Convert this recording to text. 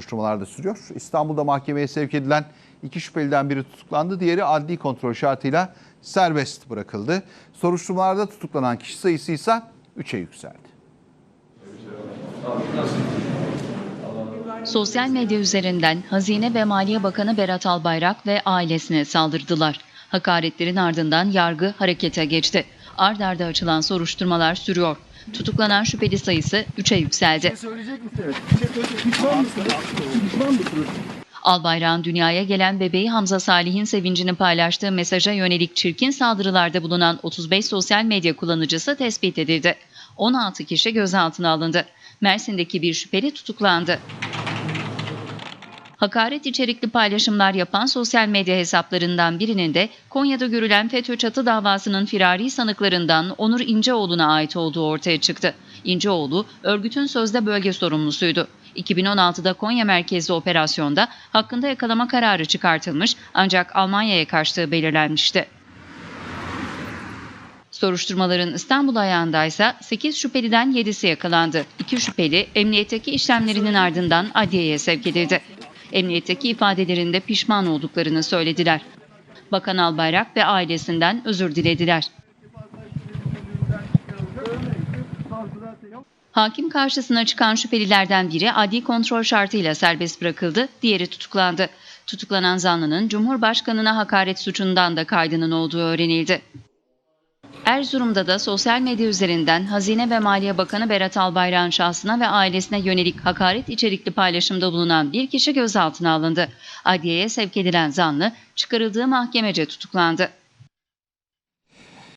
Soruşturmalar da sürüyor. İstanbul'da mahkemeye sevk edilen iki şüpheliden biri tutuklandı. Diğeri adli kontrol şartıyla serbest bırakıldı. Soruşturmalarda tutuklanan kişi sayısı ise 3'e yükseldi. Sosyal medya üzerinden Hazine ve Maliye Bakanı Berat Albayrak ve ailesine saldırdılar. Hakaretlerin ardından yargı harekete geçti. Ard arda açılan soruşturmalar sürüyor. Tutuklanan şüpheli sayısı 3'e yükseldi. Söyleyecek misiniz? Bir şey söyleyecek. Pişman mısınız? Pişman mısınız? Albayrak'ın dünyaya gelen bebeği Hamza Salih'in sevincini paylaştığı mesaja yönelik çirkin saldırılarda bulunan 35 sosyal medya kullanıcısı tespit edildi. 16 kişi gözaltına alındı. Mersin'deki bir şüpheli tutuklandı. Hakaret içerikli paylaşımlar yapan sosyal medya hesaplarından birinin de Konya'da görülen FETÖ çatı davasının firari sanıklarından Onur İnceoğlu'na ait olduğu ortaya çıktı. İnceoğlu, örgütün sözde bölge sorumlusuydu. 2016'da Konya merkezli operasyonda hakkında yakalama kararı çıkartılmış ancak Almanya'ya kaçtığı belirlenmişti. Soruşturmaların İstanbul ayağındaysa 8 şüpheliden 7'si yakalandı. 2 şüpheli emniyetteki işlemlerinin ardından adliyeye sevk edildi. Emniyetteki ifadelerinde pişman olduklarını söylediler. Bakan Albayrak ve ailesinden özür dilediler. Hakim karşısına çıkan şüphelilerden biri adli kontrol şartıyla serbest bırakıldı, diğeri tutuklandı. Tutuklanan zanlının Cumhurbaşkanına hakaret suçundan da kaydının olduğu öğrenildi. Erzurum'da da sosyal medya üzerinden Hazine ve Maliye Bakanı Berat Albayrak'ın şahsına ve ailesine yönelik hakaret içerikli paylaşımda bulunan bir kişi gözaltına alındı. Adliyeye sevk edilen zanlı çıkarıldığı mahkemece tutuklandı.